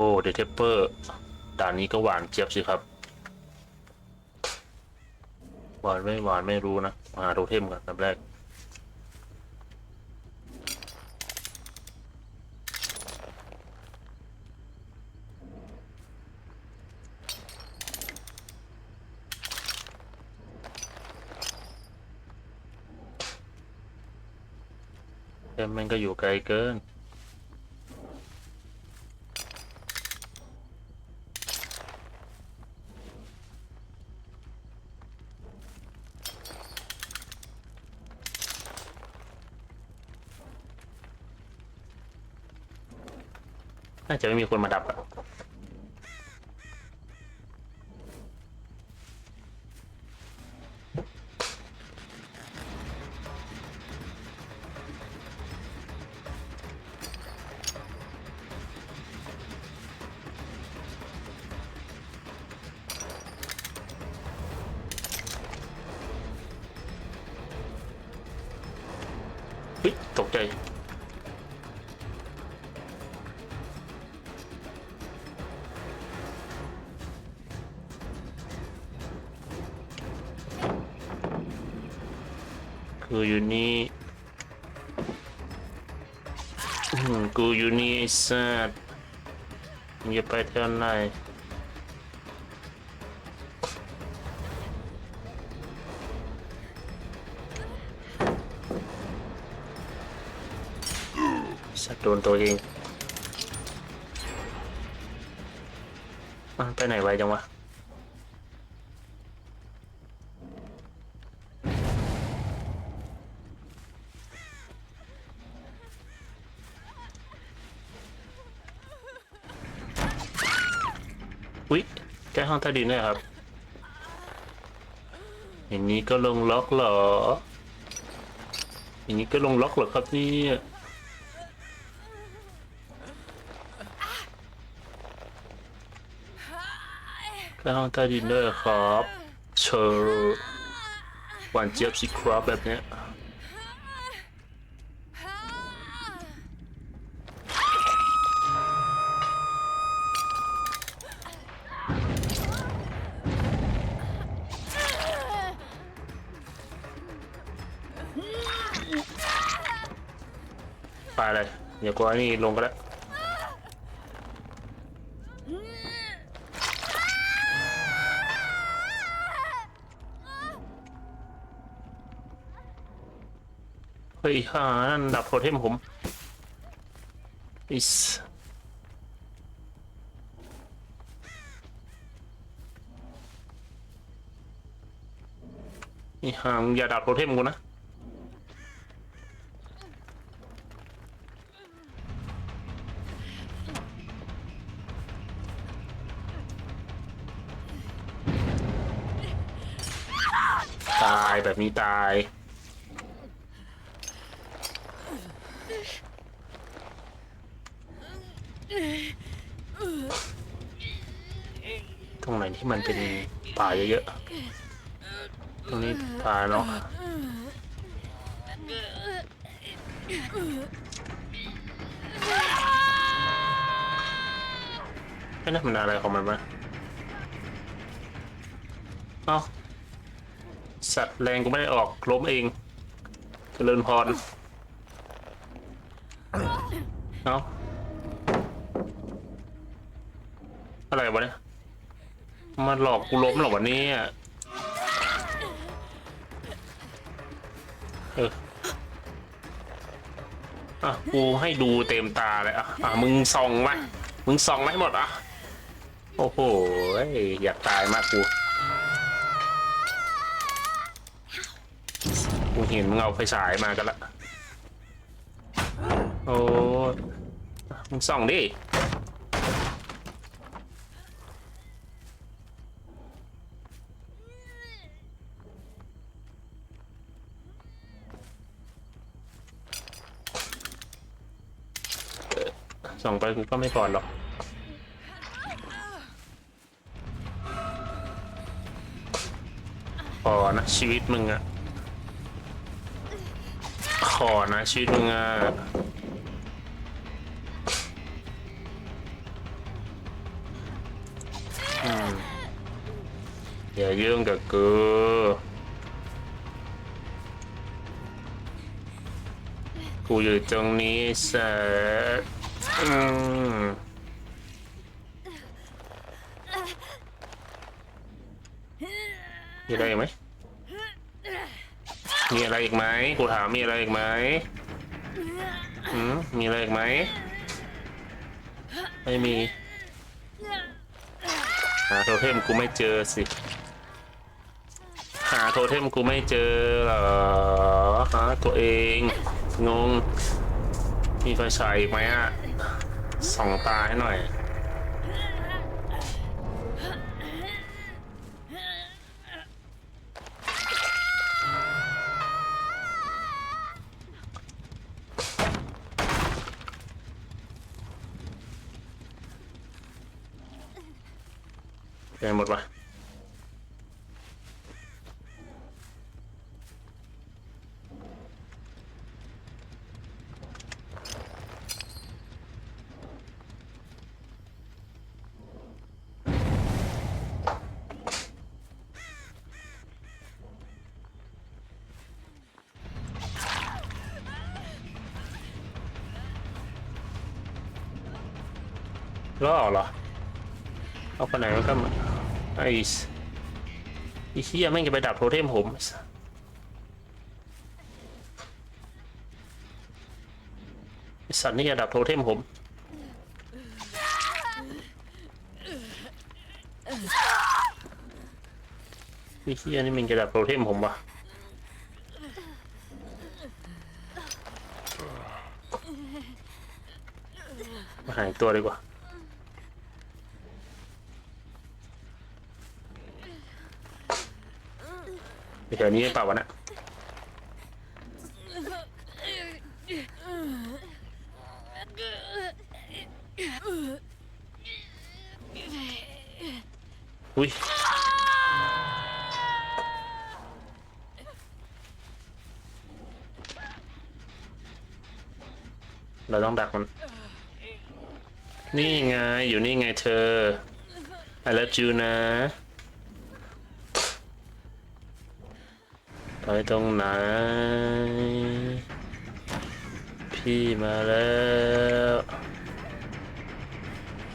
โอ้เดทเทปเปอร์ด่านนี้ก็หวานเจี๊ยบสิครับ หวานไม่หวานไม่รู้นะมาหาโทเทมก่อนลำแรก เทมมันก็อยู่ไกลเกิน น่าจะไม่มีคนมาดับอะตกใจ คืออยู่นี่อืมกูอยู่นี่ไอ้สัสมึงอย่าไปเท่าไหนสัตว์โดนตัวเองอะไปไหนไวจังวะ อุ๊ย แก้ห้องใต้ดินด้วยครับ อย่างนี้ก็ลงล็อกเหรอ อย่างนี้ก็ลงล็อกเหรอครับนี่แก้ห้องใต้ดินด้วยเหรอครับเชิญหวานเจี๊ยบสิครับแบบเนี้ย ไปเลยเดี๋ยวกูเอานี่ลงก็ได้วเฮ้ยห่านั่นดับโทเทมผมอิสนี่ห่ามึงอย่าดับโทเทมกูนะ ตายแบบนี้ตาย ตรงไหนที่มันเป็นป่าเยอะๆ ตรงนี้ป่าเนาะไอ้นั่นมันอะไรของมันวะเอ้า สัตว์แรงกูไม่ได้ออกล้มเองเจริญพรเอาอะไรวะเนี่ยมาหลอกกูล้มหรอวะเนี่ยเอออะกูให้ดูเต็มตาเลยอะอะมึงส่องไหมมึงส่องไหมหมดอะโอ้โหอยากตายมากกู กูเห็นมึงเอาไฟฉายมากันละ โอ้มึงส่องดิ ส่องไปกูก็ไม่ก่อนหรอกพอนะชีวิตมึงอะ ขอนะชีวิตมึงอะอย่ายุ่งกับกูกูอยู่ตรงนี้สักอืมมีอะไรอีกไหม มีอะไรอีกไหมกูถามมีอะไรอีกไหมอืมมีอะไรอีกไหมไม่มีหาโทเทมกูไม่เจอสิหาโทเทมกูไม่เจอเหรอหาตัวเองงงมีไฟฉายอีกไหมอะส่องตาให้หน่อย เป็นหมดปะล่อเหรอ เอาไปไหนมันก็มา ไอ้สไอ้เหี้ยแม่งจะไปดับโทเทมผมไอ้สัตว์นี่จะดับโทเทมผมไอ้เหี้ยนี่มันจะดับโทเทมผมวะมาหายตัวดีกว่า ไปแถวนี้หรือเปล่าวะนะอุ้ยเราต้องดักมัน นี่ไง อยู่นี่ไงเธอ I love you นะ ไปตรงไหน พี่มาแล้ว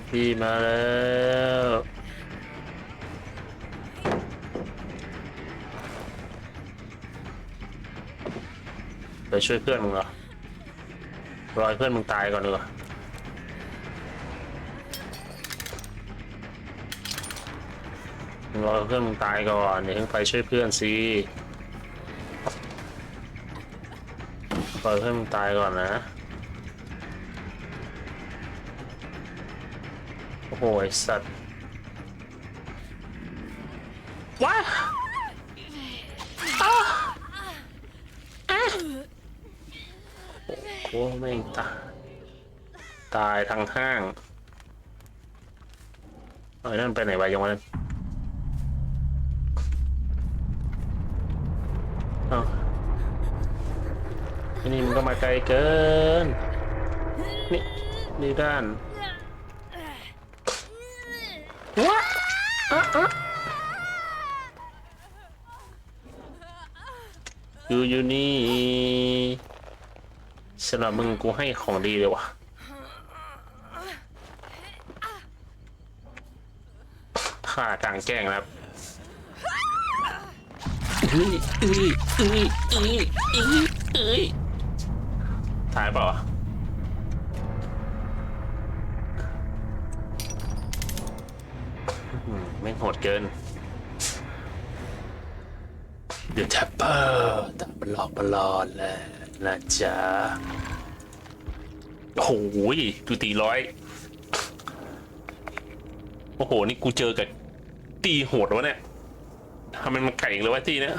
พี่มาแล้วไปช่วยเพื่อนมึงเหรอ รอให้เพื่อนมึงตายก่อนดีกว่ามึงรอให้เพื่อนมึงตายก่อนเดี๋ยวถึงไปช่วยเพื่อนสิ ปล่อยให้มันตายก่อนนะ โอ้โหไอสัตว์ว้าโอ้โหแม่งตายตายทางห้างเอาไอ้นั่นไปไหนวะยังวะนั่นเอา อันนี้มันก็มาไกลเกิน นี่นี่ด้านว้าอะอะอยู่อยู่นี่สำหรับมึงกูให้ของดีเลยว่ะฆ่ากลางแจ้งแล้วเอ้ยเอ้ยเอ้ยเอ้ยเอ้อ ถ่ายเปล่าวะอืมไม่งโหดเกิน เดี๋ยวแท็ปเปอร์ตับหลอกบอลอนแล้วนะจ๊ะโอ้โหดูตีร้อย โอ้โห นี่กูเจอกับตีโหดวะเนี่ยทำไมมันไก่อีกเลยวะตีเนี่ย